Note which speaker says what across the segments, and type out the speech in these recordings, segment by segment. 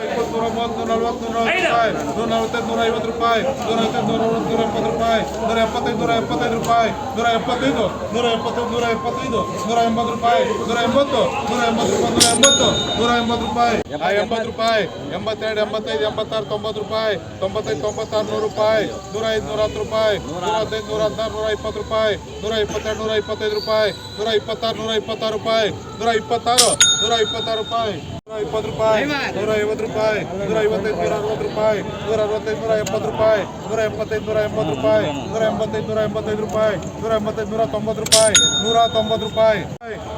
Speaker 1: ಇಪ್ಪತ್ತು ನೂರ ಮೂವತ್ತು ನೂರ ನಲ್ವತ್ತು ನೂರ ರೂಪಾಯಿ ನೂರ ನಲವತ್ತೈದು ನೂರ ಐವತ್ತು ರೂಪಾಯಿ ನೂರ ಐವತ್ತೈದು ನೂರ ಅರವತ್ತು ನೂರ ಎಪ್ಪತ್ತು ರೂಪಾಯಿ ನೂರ ಎಪ್ಪತ್ತೈದು ನೂರ ಎಪ್ಪತ್ತೈದು ರೂಪಾಯಿ ನೂರ ಎಪ್ಪತ್ತೈದು ನೂರ ಎಪ್ಪತ್ತೈದು ನೂರ ಎಪ್ಪತ್ತೈದು ನೂರ ಎಂಬತ್ತು ರೂಪಾಯಿ ನೂರ ಎಂಬತ್ತು ನೂರ ಎಂಬತ್ತು ರೂಪಾಯಿ ನೂರ ಎಂಬತ್ತು ನೂರ ಎಂಬತ್ತು ರೂಪಾಯಿ ಆ, ಎಂಬತ್ತು ರೂಪಾಯಿ ಎಂಬತ್ತೆರಡು ಎಂಬತ್ತೈದು ಎಂಬತ್ತಾರು ತೊಂಬತ್ತು ರೂಪಾಯಿ ತೊಂಬತ್ತೈದು ತೊಂಬತ್ತಾರು ನೂರು ರೂಪಾಯಿ ನೂರ ಐದು ನೂರ ಹತ್ತು ರೂಪಾಯಿ ನೂರ ಹದಿನೈದು ನೂರ ಹದಿನಾರು ನೂರ ಇಪ್ಪತ್ತು ರೂಪಾಯಿ ನೂರ ಇಪ್ಪತ್ತೆರಡು ನೂರ ಇಪ್ಪತ್ತೈದು ರೂಪಾಯಿ ನೂರ ಇಪ್ಪತ್ತಾರು ನೂರ ಇಪ್ಪತ್ತಾರು ರೂಪಾಯಿ ನೂರ ಇಪ್ಪತ್ತಾರು ನೂರ ಇಪ್ಪತ್ತಾರು ರೂಪಾಯಿ ನೂರ ಇಪ್ಪತ್ತು ರೂಪಾಯಿ ನೂರ ಐವತ್ತು ರೂಪಾಯಿ ನೂರ ಐವತ್ತೈದು ನೂರ ಅರವತ್ತು ರೂಪಾಯಿ ನೂರ ಅರವತ್ತೈದು ನೂರ ಎಪ್ಪತ್ತು ರೂಪಾಯಿ ನೂರ ಎಪ್ಪತ್ತೈದು ನೂರ ಎಂಬತ್ತು ರೂಪಾಯಿ ನೂರ ಎಂಬತ್ತೈದು ನೂರ ಎಂಬತ್ತೈದು ರೂಪಾಯಿ ನೂರ ಎಂಬತ್ತೈದು ನೂರ ತೊಂಬತ್ತು ರೂಪಾಯಿ ನೂರ ತೊಂಬತ್ತು ರೂಪಾಯಿ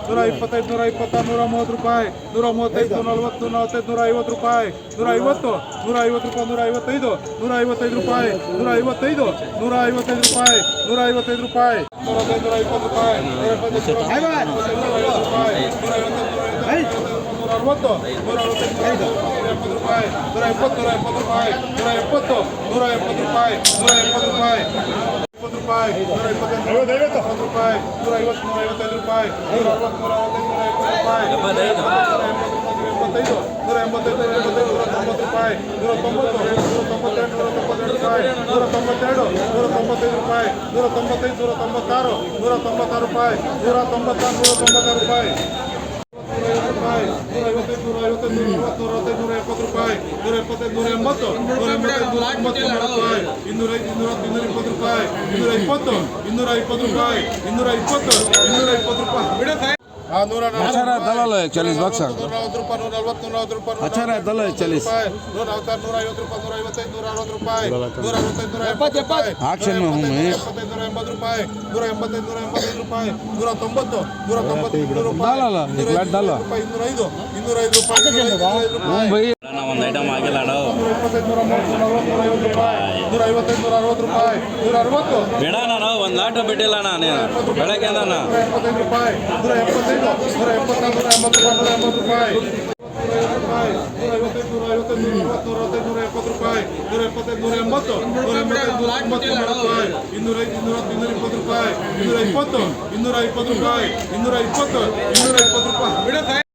Speaker 1: ನೂರ ಇಪ್ಪತ್ತೈದು ನೂರ ಇಪ್ಪತ್ತಾರು ನೂರ ಮೂವತ್ತು ರೂಪಾಯಿ ನೂರ ಮೂವತ್ತೈದು ನೂರ ನಲವತ್ತು ನಲವತ್ತೈದು ನೂರ ಐವತ್ತು ರೂಪಾಯಿ ನೂರ ಐವತ್ತು ನೂರ ಐವತ್ತು ರೂಪಾಯಿ ನೂರ ಐವತ್ತೈದು ನೂರ ಐವತ್ತೈದು ರೂಪಾಯಿ ನೂರ ಐವತ್ತೈದು ನೂರ ಐವತ್ತೈದು ರೂಪಾಯಿ ನೂರ ಐವತ್ತೈದು ರೂಪಾಯಿ ನೂರ ಹದಿನೈದು ನೂರ ಇಪ್ಪತ್ತು ರೂಪಾಯಿ ನೂರ ಐವತ್ತು ರೂಪಾಯಿ ಅರವತ್ತು ನೂರ ಅರವತ್ತೈದು ನೂರ ಎಪ್ಪತ್ತು ರೂಪಾಯಿ ನೂರ ಎಪ್ಪತ್ತು ನೂರ ಎಪ್ಪತ್ತು ರೂಪಾಯಿ ನೂರ ಎಪ್ಪತ್ತು ನೂರ ಎಪ್ಪತ್ತು ರೂಪಾಯಿ ನೂರ ಎಪ್ಪತ್ತು ರೂಪಾಯಿ ಇಪ್ಪತ್ತು ರೂಪಾಯಿ ನೂರ ಇಪ್ಪತ್ತೈದು ನೂರ ಐವತ್ತು ರೂಪಾಯಿ ನೂರ ಐವತ್ತು ನೂರ ಐವತ್ತೈದು ರೂಪಾಯಿ ನೂರ ಅರವತ್ತು ನೂರ ಅರವತ್ತೈದು ನೂರ ಎಪ್ಪತ್ತು ರೂಪಾಯಿ ನೂರ ಎಂಬತ್ತೈದು ನೂರ ಎಂಬತ್ತೈದು ನೂರ ಎಂಬತ್ತೈದು ನೂರ ತೊಂಬತ್ತು ರೂಪಾಯಿ ನೂರ ತೊಂಬತ್ತು ನೂರ ತೊಂಬತ್ತೆರಡು ನೂರ ತೊಂಬತ್ತೆರಡು ರೂಪಾಯಿ ನೂರ ತೊಂಬತ್ತೆರಡು ನೂರ ತೊಂಬತ್ತೈದು ರೂಪಾಯಿ ನೂರ ತೊಂಬತ್ತೈದು ನೂರ ತೊಂಬತ್ತಾರು ನೂರ ತೊಂಬತ್ತಾರು ರೂಪಾಯಿ ನೂರ ತೊಂಬತ್ತಾರು ನೂರ ತೊಂಬತ್ತಾರು ರೂಪಾಯಿ ಇನ್ನೂರ ಐದು ಇನ್ನೂರ ಹತ್ತು ಇನ್ನೂರ ಇಪ್ಪತ್ತು ರೂಪಾಯಿ ಇನ್ನೂರ ಇಪ್ಪತ್ತು ಇನ್ನೂರ ಇಪ್ಪತ್ತು ರೂಪಾಯಿ ಇನ್ನೂರ ಇಪ್ಪತ್ತು ಇನ್ನೂರ ಇಪ್ಪತ್ತು ರೂಪಾಯಿ
Speaker 2: ಅಚಾರ ದಲ್ಲ ಚಾಲೀಸ್ ಬಾಕ್ಸ್
Speaker 1: ನೂರ ನಲವತ್ತು ರೂಪಾಯಿ ನೂರ ನೂರ ರೂಪಾಯಿ
Speaker 2: ಅಚಾರ ದಲ್ಲ
Speaker 1: ಚಾಲೀಸ್. ನೂರ ನೂರ ಐವತ್ತು ರೂಪಾಯಿ ನೂರ ಐವತ್ತೈದು ನೂರ ಅರವತ್ತು ರೂಪಾಯಿ ನೂರ ಅರವತ್ತೈದು ನೂರ ಎಪ್ಪತ್ತು
Speaker 2: ಎಪ್ಪತ್ತು. ಆಕ್ಷನ್
Speaker 1: ಎಪ್ಪತ್ತೈದು ನೂರ ಎಂಬತ್ತು ರೂಪಾಯಿ ನೂರ ಎಂಬತ್ತೈದು ನೂರ ಎಂಬತ್ತೈದು ರೂಪಾಯಿ ನೂರ ತೊಂಬತ್ತು ನೂರ ತೊಂಬತ್ತು ಇನ್ನೂರ ಐದು ಇನ್ನೂರ ಐದು ರೂಪಾಯಿ ಇಪ್ಪತ್ತೈದು ನೂರ ಮೂವತ್ತು ನೂರ ನಲವತ್ತು ನೂರ ಐವತ್ತು ರೂಪಾಯಿ. ನೂರ ಐವತ್ತೈದು ನೂರ ಅರವತ್ತು ರೂಪಾಯಿ. ನೂರ ಅರವತ್ತು
Speaker 3: ಬೇಡ ನಾನು ಒಂದು ಬಿಟ್ಟಿಲ್ಲ ನೀನು. ಬೆಳಗ್ಗೆ
Speaker 1: ಎಪ್ಪತ್ತೈದು ರೂಪಾಯಿ. ನೂರ ಎಪ್ಪತ್ತೈದು ನೂರ ಎಪ್ಪತ್ತಾರು ನೂರ ಎಂಬತ್ತು ರೂಪಾಯಿ. ನೂರ ಎಂಬತ್ತು ರೂಪಾಯಿ ನೂರ ಐವತ್ತೈದು ನೂರ ಐವತ್ತೈದು ನೂರ ಅರವತ್ತು ನೂರ ಹತ್ತೈದು ನೂರ ಎಪ್ಪತ್ತು ರೂಪಾಯಿ. ನೂರ ಎಪ್ಪತ್ತೈದು ನೂರ ಎಂಬತ್ತು ನೂರ ಎಂಬತ್ತೈದು ನೂರ ಎಂಬತ್ತು ರೂಪಾಯಿ. ಇನ್ನೂರ ಐದು ಇನ್ನೂರ ಇನ್ನೂರ ಇಪ್ಪತ್ತು ರೂಪಾಯಿ. ಇನ್ನೂರ ಇಪ್ಪತ್ತು ಇನ್ನೂರ ಇಪ್ಪತ್ತು ರೂಪಾಯಿ. ಇನ್ನೂರ ಇಪ್ಪತ್ತು ಇನ್ನೂರ ಇಪ್ಪತ್ತು ರೂಪಾಯಿ